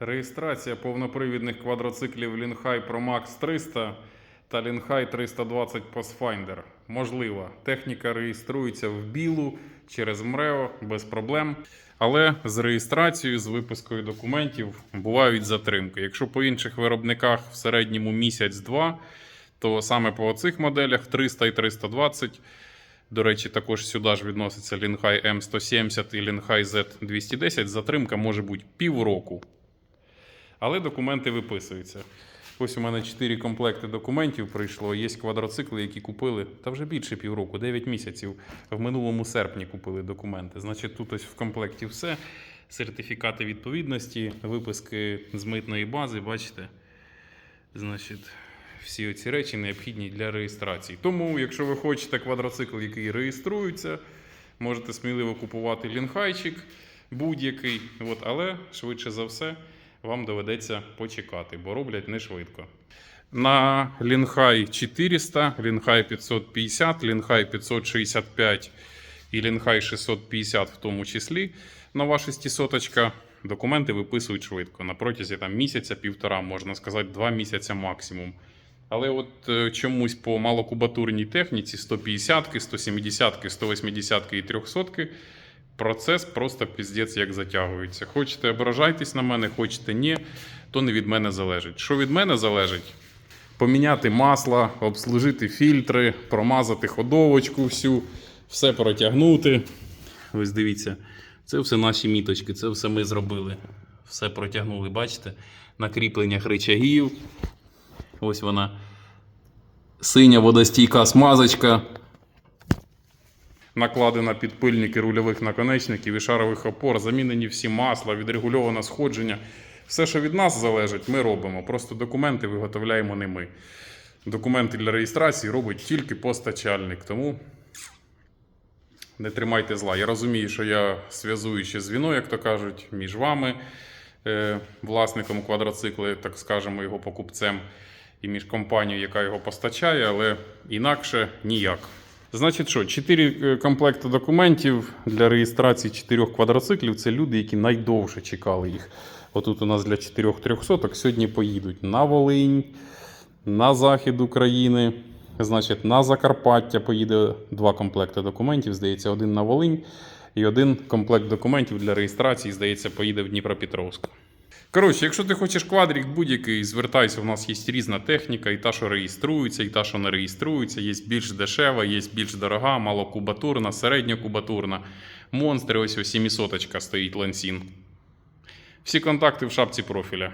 Реєстрація повнопривідних квадроциклів Linhai Pro Max 300 та Linhai 320 Pathfinder. Можлива. Техніка реєструється в білу через МРЕО без проблем. Але з реєстрацією, з випискою документів бувають затримки. Якщо по інших виробниках в середньому місяць-два, то саме по оцих моделях 300 і 320 до речі, також сюди ж відноситься Linhai M170 і Linhai Z210. Затримка може бути півроку. Але документи виписуються. Ось у мене 4 комплекти документів прийшло. Є квадроцикли, які купили та вже більше півроку, 9 місяців. В минулому серпні купили документи. Значить, тут ось в комплекті все. Сертифікати відповідності, виписки з митної бази, бачите? Значить, всі ці речі необхідні для реєстрації. Тому, якщо ви хочете квадроцикл, який реєструється, можете сміливо купувати лінхайчик будь-який. Але швидше за все вам доведеться почекати, бо роблять не швидко. На Лінхай 400, Лінхай 550, Лінхай 565 і Лінхай 650 в тому числі нова шестисоточка. Документи виписують швидко. На протязі там, місяця-півтора, можна сказати, два місяця максимум. Але от е, чомусь по малокубатурній техніці 150, 170, 180 і 300 процес просто піздець як затягується. Хочете ображайтесь на мене, хочете ні, то не від мене залежить. Що від мене залежить? Поміняти масло, обслужити фільтри, промазати ходовочку всю, все протягнути. Ось дивіться, це все наші міточки, це все ми зробили. Все протягнули, бачите? На кріпленнях рычагів. Ось вона. Синя водостійка смазочка. Накладена підпильники рульових наконечників і шарових опор, замінені всі масла, відрегульоване сходження. Все, що від нас залежить, ми робимо. Просто документи виготовляємо не ми. Документи для реєстрації робить тільки постачальник. Тому не тримайте зла. Я розумію, що я зв'язуюче звіно, як то кажуть, між вами, е, власником квадроцикла, так скажемо, його покупцем, і між компанією, яка його постачає, але інакше ніяк. Значить, що, 4 комплекти документів для реєстрації 4 квадроциклів це люди, які найдовше чекали їх. Отут у нас для 4 трьохсоток сьогодні поїдуть на Волинь, на захід України. Значить, на Закарпаття поїде два комплекти документів. Здається, один на Волинь і один комплект документів для реєстрації, здається, поїде в Дніпропетровськ. Коротше, якщо ти хочеш квадрик будь-який, звертайся, у нас є різна техніка, і та, що реєструється, і та, що не реєструється. Є більш дешева, є більш дорога, малокубатурна, середньокубатурна. Монстри, ось ось 700 стоїть лансін. Всі контакти в шапці профіля.